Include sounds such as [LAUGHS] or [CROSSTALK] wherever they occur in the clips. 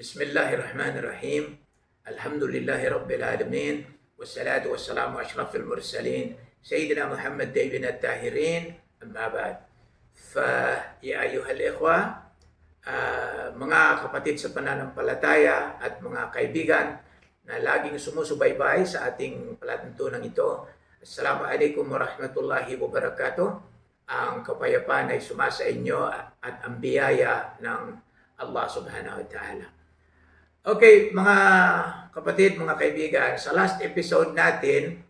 Bismillahirrahmanirrahim. Alhamdulillahi Rabbil Alamin. والصلاة والسلام على أشرف المرسلين سيدنا محمد بن الطاهرين أما بعد فيا أيها الإخوة ah, mga kapatid sa pananampalataya at mga kaibigan na laging sumusubaybay sa ating palatuntunan ito Assalamu alaikum warahmatullahi wabarakatuh ang kapayapaan ay sumasa inyo at ang biyaya ng Allah subhanahu wa ta'ala Okay, mga kapatid, mga kaibigan, sa last episode natin,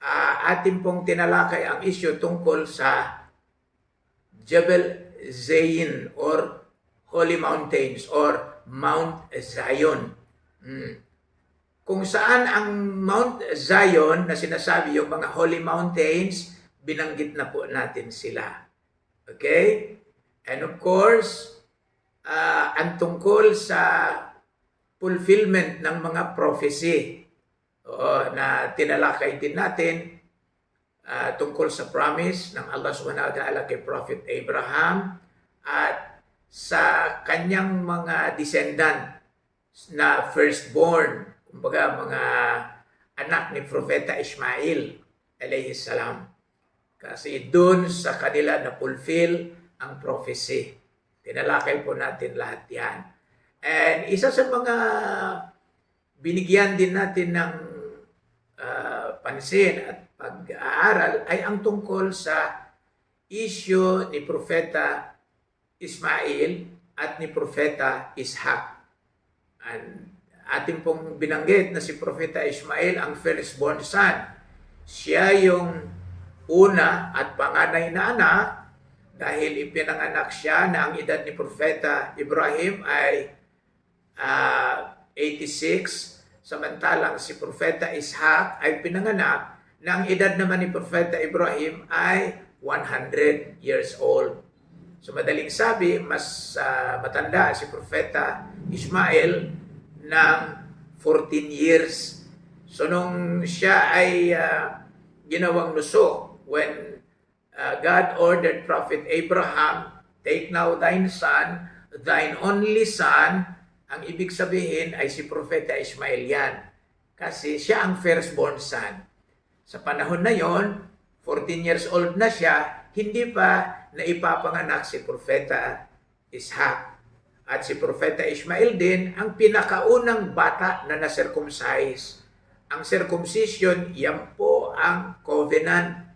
ah, atin pong tinalakay ang issue tungkol sa Jebel Zayin or Holy Mountains or Mount Zion. Hmm. Kung saan ang Mount Zion na sinasabi yung mga Holy Mountains, binanggit na po natin sila. Okay? And of course, ah, ang tungkol sa fulfillment ng mga prophecy oo, na tinalakay din natin ah, tungkol sa promise ng Allah subhanahu wa ta'ala kay Prophet Abraham at sa kanyang mga descendant na firstborn, kumbaga mga anak ni Propeta Ismail alayhi salam. Kasi doon sa kanila na fulfill ang prophecy. Tinalakay po natin lahat yan. And isa sa mga binigyan din natin ng ah, pansin at pag-aaral ay ang tungkol sa issue ni Propeta Ismail at ni Propeta Ishak. And ating pong binanggit na si Propeta Ismail ang firstborn son. Siya yung una at panganay na anak dahil ipinanganak siya na ang edad ni Propeta Ibrahim ay ah, 86 samantalang si Propeta Ishak ay pinanganak na ang edad naman ni Propeta Ibrahim ay 100 years old. So madaling sabi, mas ah, matanda si Propeta Ismael ng 14 years. So nung siya ay ah, ginawang nuso, when uh, God ordered Prophet Abraham, Take now thine son, thine only son, ang ibig sabihin ay si Propeta Ismail yan. Kasi siya ang firstborn son. Sa panahon na yon, 14 years old na siya, hindi pa naipapanganak si Propeta Ishak. At si Propeta Ismail din ang pinakaunang bata na na-circumcise. Ang circumcision, yan po ang covenant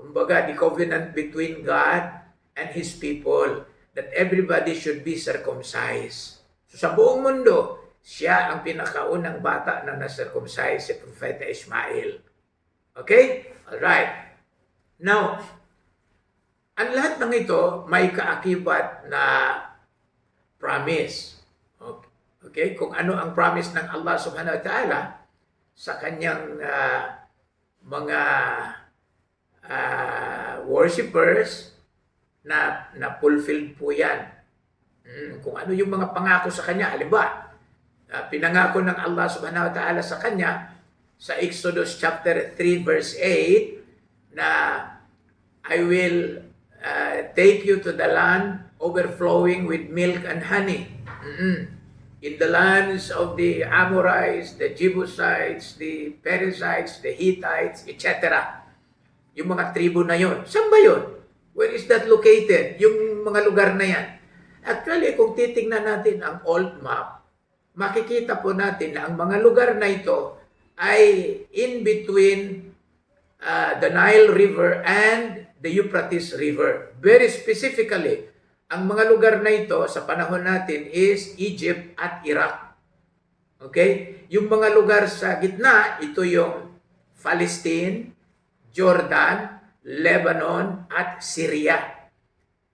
kumbaga, the covenant between God and His people that everybody should be circumcised. Sa buong mundo, siya ang pinakaunang bata na na-circumcise, si Propeta Ismail. Okay? Alright. Now, ang lahat ng ito may kaakibat na promise. Okay? okay? Kung ano ang promise ng Allah subhanahu wa ta'ala sa kanyang ah, mga uh, worshippers na na fulfilled po yan. Mm, kung ano yung mga pangako sa kanya, halimbawa, uh, pinangako ng Allah subhanahu wa ta'ala sa kanya sa Exodus chapter 3 verse 8 na I will uh, take you to the land overflowing with milk and honey. Mm-mm. In the lands of the Amorites, the Jebusites, the Perizzites, the Hittites, etc. Yung mga tribo na yon. Saan ba yun? Where is that located? Yung mga lugar na yan. Actually, kung titingnan natin ang old map, makikita po natin na ang mga lugar na ito ay in between uh, the Nile River and the Euphrates River. Very specifically, ang mga lugar na ito sa panahon natin is Egypt at Iraq. Okay? Yung mga lugar sa gitna, ito yung Palestine, Jordan, Lebanon, at Syria.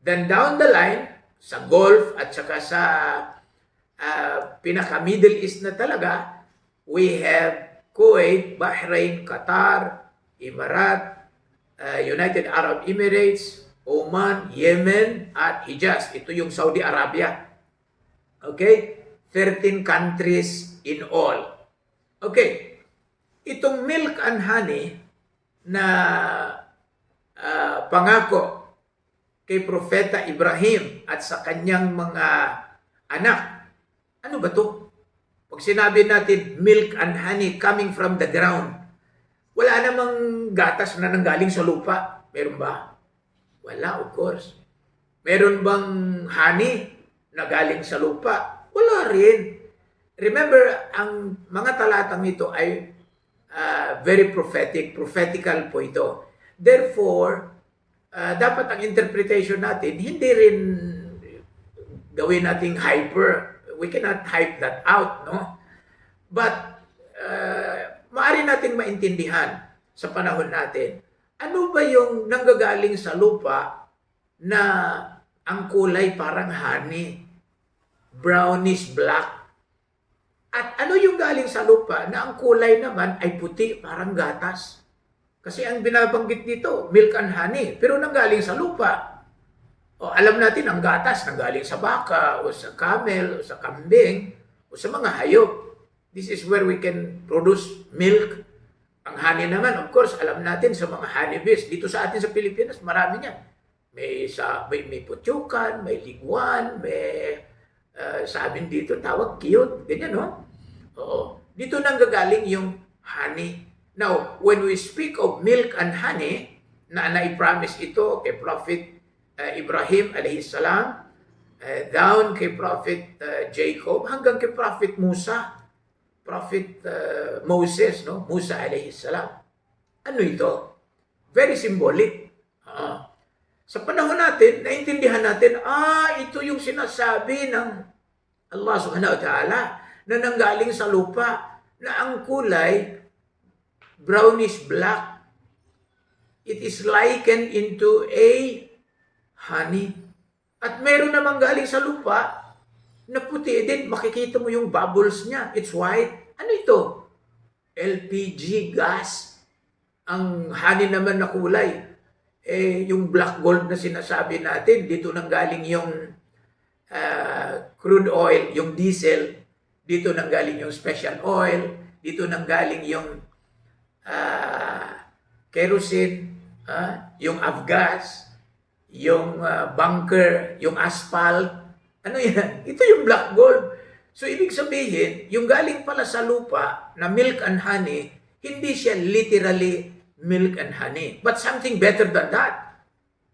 Then down the line, sa Gulf at saka sa uh, pinaka-Middle East na talaga, we have Kuwait, Bahrain, Qatar, Emirat, uh, United Arab Emirates, Oman, Yemen, at Hijaz. Ito yung Saudi Arabia. Okay? 13 countries in all. Okay. Itong milk and honey na ah, pangako kay Propeta Ibrahim at sa kanyang mga anak Ano ba to? Pag sinabi natin milk and honey coming from the ground, wala namang gatas na nanggaling sa lupa. Meron ba? Wala, of course. Meron bang honey na galing sa lupa? Wala rin. Remember, ang mga talatang ito ay ah, very prophetic, prophetical po ito. Therefore, ah, dapat ang interpretation natin, hindi rin gawin nating hyper. We cannot hype that out, no? But, uh, maaari nating maintindihan sa panahon natin, ano ba yung nanggagaling sa lupa na ang kulay parang honey, brownish black, at ano yung galing sa lupa na ang kulay naman ay puti, parang gatas? Kasi ang binabanggit dito, milk and honey, pero nanggaling sa lupa. O, alam natin ang gatas nanggaling sa baka o sa camel o sa kambing o sa mga hayop. This is where we can produce milk. Ang honey naman, of course, alam natin sa mga honeybees. Dito sa atin sa Pilipinas, marami niyan. May, sa, may, may putyukan, may liguan, may uh, sa amin dito tawag cute, ganyan no? Oo. Dito nang gagaling yung honey. Now, when we speak of milk and honey, na nai-promise ito kay Prophet uh, Ibrahim alayhi salam, uh, down kay Prophet uh, Jacob, hanggang kay Prophet Musa, Prophet uh, Moses, no? Musa alayhi salam. Ano ito? Very symbolic. Ah. Sa panahon natin, naintindihan natin, ah, ito yung sinasabi ng Allah subhanahu wa ta'ala na nanggaling sa lupa na ang kulay brownish black. It is likened into a honey. At meron namang galing sa lupa na puti din. Makikita mo yung bubbles niya. It's white. Ano ito? LPG gas. Ang honey naman na kulay. Eh, yung black gold na sinasabi natin, dito nang galing yung uh, crude oil, yung diesel, dito nang galing yung special oil, dito nang galing yung uh, kerosene, uh, yung avgas, yung uh, bunker, yung asphalt. Ano yan? [LAUGHS] Ito yung black gold. So, ibig sabihin, yung galing pala sa lupa na milk and honey, hindi siya literally milk and honey, but something better than that.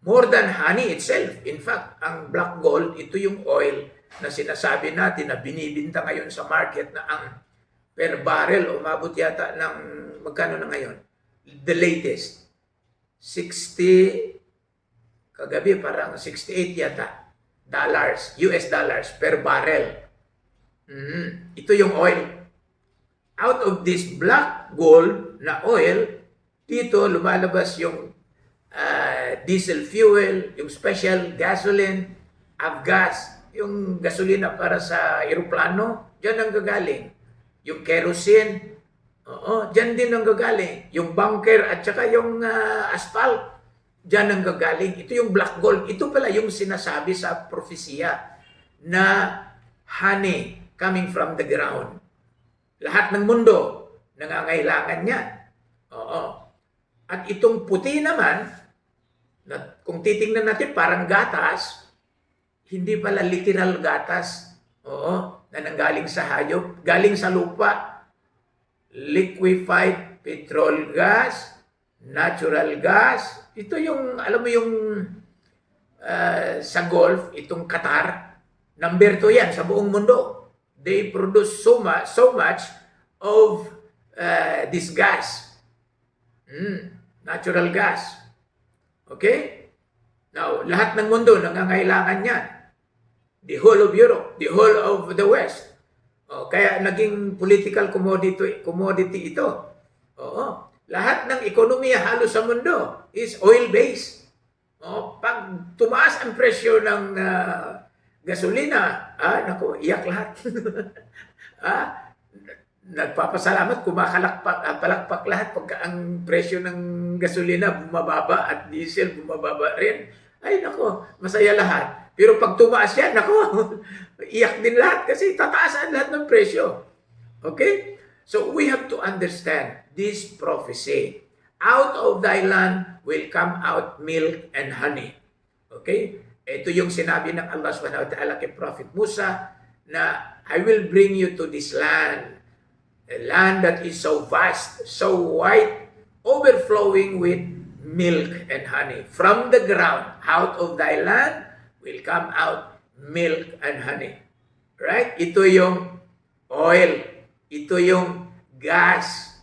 More than honey itself. In fact, ang black gold, ito yung oil na sinasabi natin na binibinta ngayon sa market na ang per barrel, umabot yata ng magkano na ngayon? The latest, 60, kagabi parang 68 yata, dollars, US dollars per barrel. Mhm. Ito yung oil. Out of this black gold na oil, dito lumalabas yung uh, diesel fuel, yung special gasoline, avgas, yung gasolina para sa eroplano, dyan ang gagaling. Yung kerosene, oo, dyan din ang gagaling. Yung bunker at saka yung uh, asphalt, dyan ang gagaling. Ito yung black gold. Ito pala yung sinasabi sa propesya na honey coming from the ground. Lahat ng mundo nangangailangan niyan. Oo. At itong puti naman, na kung titingnan natin parang gatas, hindi pala literal gatas. Oo, na nanggaling sa hayop, galing sa lupa. Liquefied petrol gas, natural gas. Ito yung, alam mo yung uh, sa Gulf, itong Qatar, number 2 yan sa buong mundo. They produce so much, so much of uh, this gas. Mm, natural gas. Okay? Now, lahat ng mundo nangangailangan yan. The whole of Europe, the whole of the West. O, kaya naging political commodity, commodity ito. Oo. Lahat ng ekonomiya halos sa mundo is oil-based. O, pag tumaas ang presyo ng uh, gasolina, ah, naku, iyak lahat. [LAUGHS] ah, nagpapasalamat, kumakalakpak, ah, palakpak lahat pagka ang presyo ng gasolina bumababa at diesel bumababa rin. Ay nako, masaya lahat. Pero pag tumaas yan, nako, [LAUGHS] iyak din lahat kasi tataasan lahat ng presyo. Okay? So we have to understand this prophecy. Out of thy land will come out milk and honey. Okay? Ito yung sinabi ng Allah subhanahu wa ta'ala kay Prophet Musa na I will bring you to this land, a land that is so vast, so wide, overflowing with milk and honey. From the ground, out of thy land, will come out milk and honey. Right? Ito yung oil. Ito yung gas.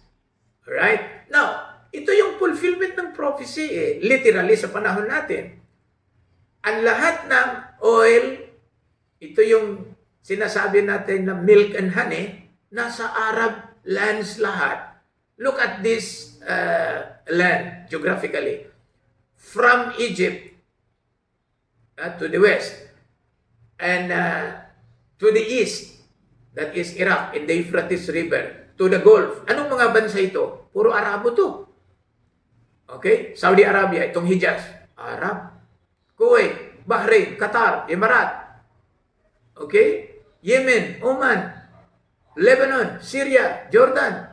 Right? Now, ito yung fulfillment ng prophecy eh. Literally sa panahon natin. Ang lahat ng oil, ito yung sinasabi natin na milk and honey, nasa Arab lands lahat. Look at this uh, land geographically. From Egypt uh, to the west and uh, to the east, that is Iraq in the Euphrates River, to the Gulf. Anong mga bansa ito? Puro Arabo to. Okay? Saudi Arabia, itong Hijaz, Arab. Kuwait, Bahrain, Qatar, Emirat. Okay? Yemen, Oman, Lebanon, Syria, Jordan,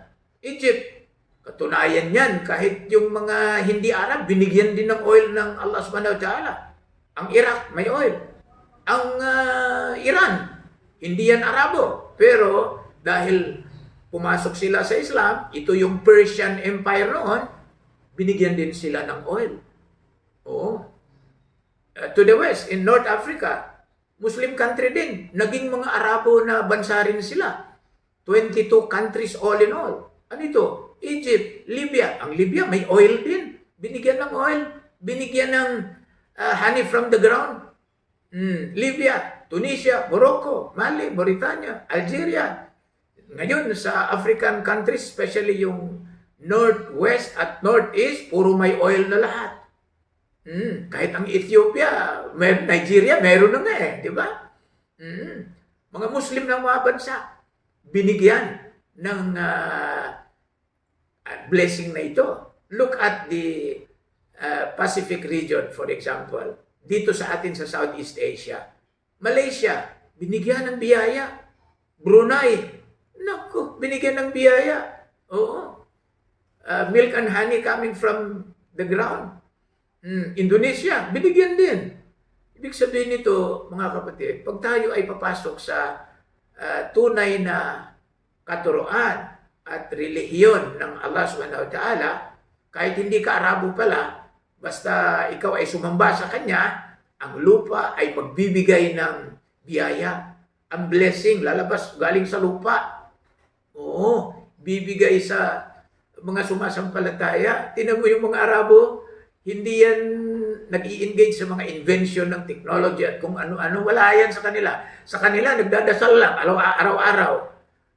Egypt. Katunayan yan, kahit yung mga hindi Arab, binigyan din ng oil ng Allah subhanahu wa ta'ala. Ang Iraq, may oil. Ang ah, Iran, hindi yan Arabo. Pero dahil pumasok sila sa Islam, ito yung Persian Empire noon, binigyan din sila ng oil. Oo. Uh, to the west, in North Africa, Muslim country din. Naging mga Arabo na bansa rin sila. 22 countries all in all. Ano ito? Egypt, Libya. Ang Libya may oil din. Binigyan ng oil. Binigyan ng uh, honey from the ground. Mm, Libya, Tunisia, Morocco, Mali, Mauritania, Algeria. Ngayon sa African countries, especially yung northwest at northeast, puro may oil na lahat. Mm, kahit ang Ethiopia, may, Nigeria, meron na nga eh, di ba? Mm, mga Muslim ng mga bansa, binigyan ng uh, blessing na ito. Look at the uh, Pacific region, for example. Dito sa atin sa Southeast Asia. Malaysia, binigyan ng biyaya. Brunei, naku, binigyan ng biyaya. Oo. Uh, milk and honey coming from the ground. Mm, Indonesia, binigyan din. Ibig sabihin nito, mga kapatid, pag tayo ay papasok sa uh, tunay na katuroan at relihiyon ng Allah subhanahu wa ta'ala, kahit hindi ka Arabo pala, basta ikaw ay sumamba sa Kanya, ang lupa ay magbibigay ng biyaya. Ang blessing, lalabas galing sa lupa. Oo, bibigay sa mga sumasampalataya. Tinan mo yung mga Arabo, hindi yan nag engage sa mga invention ng technology at kung ano-ano. Wala yan sa kanila. Sa kanila, nagdadasal lang araw- araw-araw.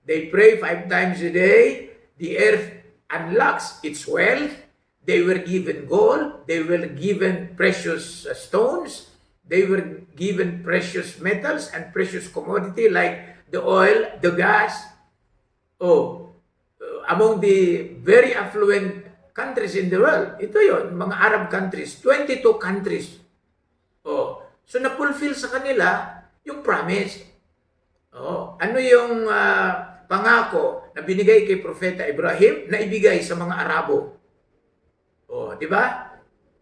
They pray five times a day. The earth unlocks its wealth. They were given gold. They were given precious uh, stones. They were given precious metals and precious commodity like the oil, the gas. Oh, uh, among the very affluent countries in the world, ito yon mga Arab countries, 22 countries. Oh, so na-fulfill sa kanila yung promise. Oh, ano yung uh, pangako na binigay kay Propeta Ibrahim na ibigay sa mga Arabo? Di ba?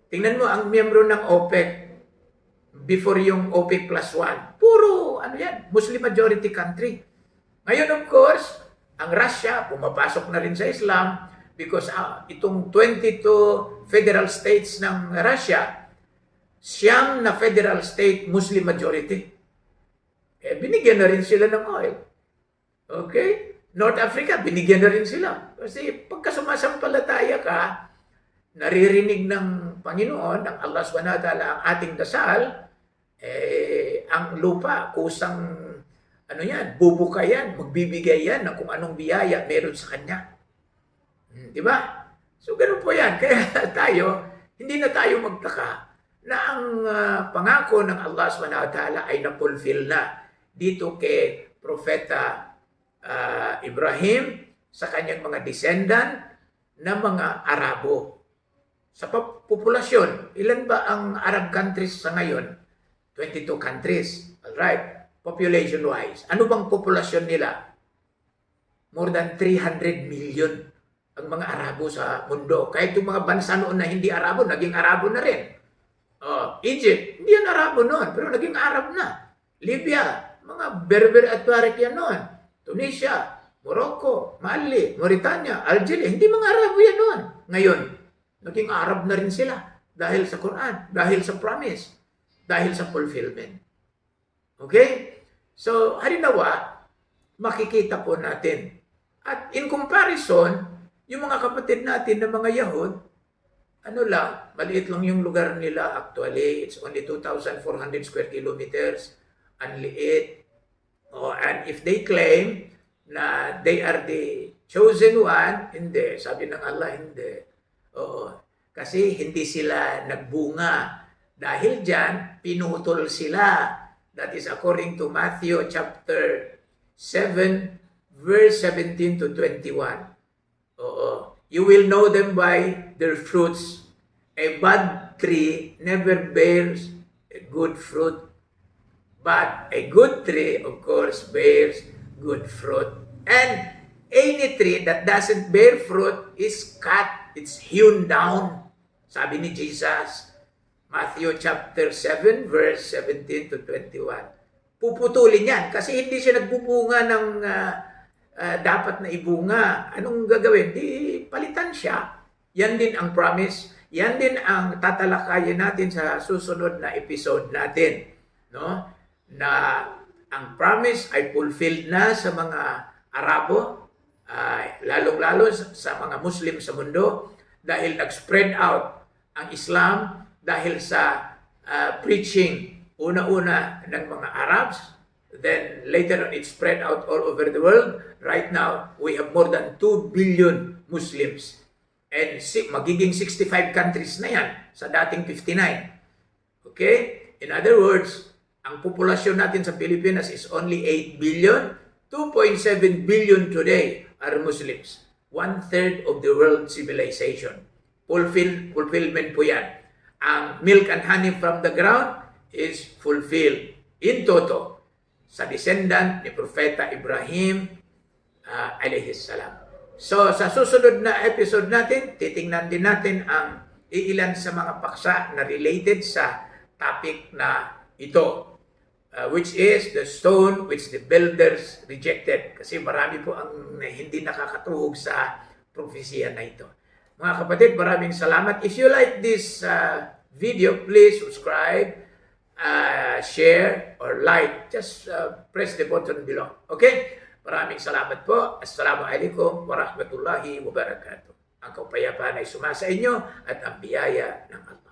Tingnan mo ang miyembro ng OPEC before yung OPEC plus one. Puro, ano yan, Muslim majority country. Ngayon, of course, ang Russia, pumapasok na rin sa Islam because ah, itong 22 federal states ng Russia, siyam na federal state Muslim majority. Eh, binigyan na rin sila ng oil. Okay? North Africa, binigyan na rin sila. Kasi pagka ka, naririnig ng Panginoon, ng Allah subhanahu wa ta'ala, ang ating dasal, eh, ang lupa, kusang, ano yan, bubuka yan, magbibigay yan ng kung anong biyaya meron sa Kanya. Hmm, di ba? So, ganun po yan. [LAUGHS] Kaya tayo, hindi na tayo magtaka na ang uh, pangako ng Allah subhanahu wa ta'ala ay napulfill na dito kay Propeta uh, Ibrahim sa kanyang mga descendant na mga Arabo. Sa populasyon, ilan ba ang Arab countries sa ngayon? 22 countries. Alright. Population-wise. Ano bang populasyon nila? More than 300 million ang mga Arabo sa mundo. Kahit yung mga bansa noon na hindi Arabo, naging Arabo na rin. Oh, Egypt, hindi yan Arabo noon, pero naging Arab na. Libya, mga Berber at Tuareg yan noon. Tunisia, Morocco, Mali, Mauritania, Algeria. Hindi mga Arabo yan noon. Ngayon, naging Arab na rin sila dahil sa Quran, dahil sa promise, dahil sa fulfillment. Okay? So, halinawa, makikita po natin. At in comparison, yung mga kapatid natin na mga Yahud, ano lang, maliit lang yung lugar nila actually. It's only 2,400 square kilometers. Ang liit. Oh, and if they claim na they are the chosen one, hindi. Sabi ng Allah, hindi. Oo. Kasi hindi sila nagbunga. Dahil dyan, pinutol sila. That is according to Matthew chapter 7, verse 17 to 21. Oo. You will know them by their fruits. A bad tree never bears a good fruit, but a good tree, of course, bears good fruit. And any tree that doesn't bear fruit is cut, it's hewn down. Sabi ni Jesus, Matthew chapter 7, verse 17 to 21. Puputulin yan kasi hindi siya nagbubunga ng ah, ah, dapat na ibunga. Anong gagawin? Di palitan siya. Yan din ang promise. Yan din ang tatalakayin natin sa susunod na episode natin. No? Na ang promise ay fulfilled na sa mga Arabo, ay lalong-lalo sa- sa mga Muslim sa mundo dahil nag-spread out ang Islam dahil sa ah, preaching una-una ng mga Arabs. Then later on it spread out all over the world. Right now we have more than 2 billion Muslims. And si, magiging 65 countries na yan sa dating 59 okay? In other words ang populasyon natin sa Pilipinas is only 8 billion. 2.7 billion today are Muslims one third of the world civilization fulfill fulfillment po yan ang milk and honey from the ground is fulfilled in toto sa descendant ni Propeta Ibrahim uh, alayhi salam. So sa susunod na episode natin, titingnan din natin ang iilan sa mga paksa na related sa topic na ito. Uh, which is the stone which the builders rejected. Kasi marami po ang hindi nakakatuhog sa propesya na ito. Mga kapatid, maraming salamat. If you like this uh, video, please subscribe, uh, share, or like. Just uh, press the button below. Okay? Maraming salamat po. Assalamualaikum warahmatullahi wabarakatuh. Ang kapayapaan ay sumasa inyo at ang biyaya ng Allah.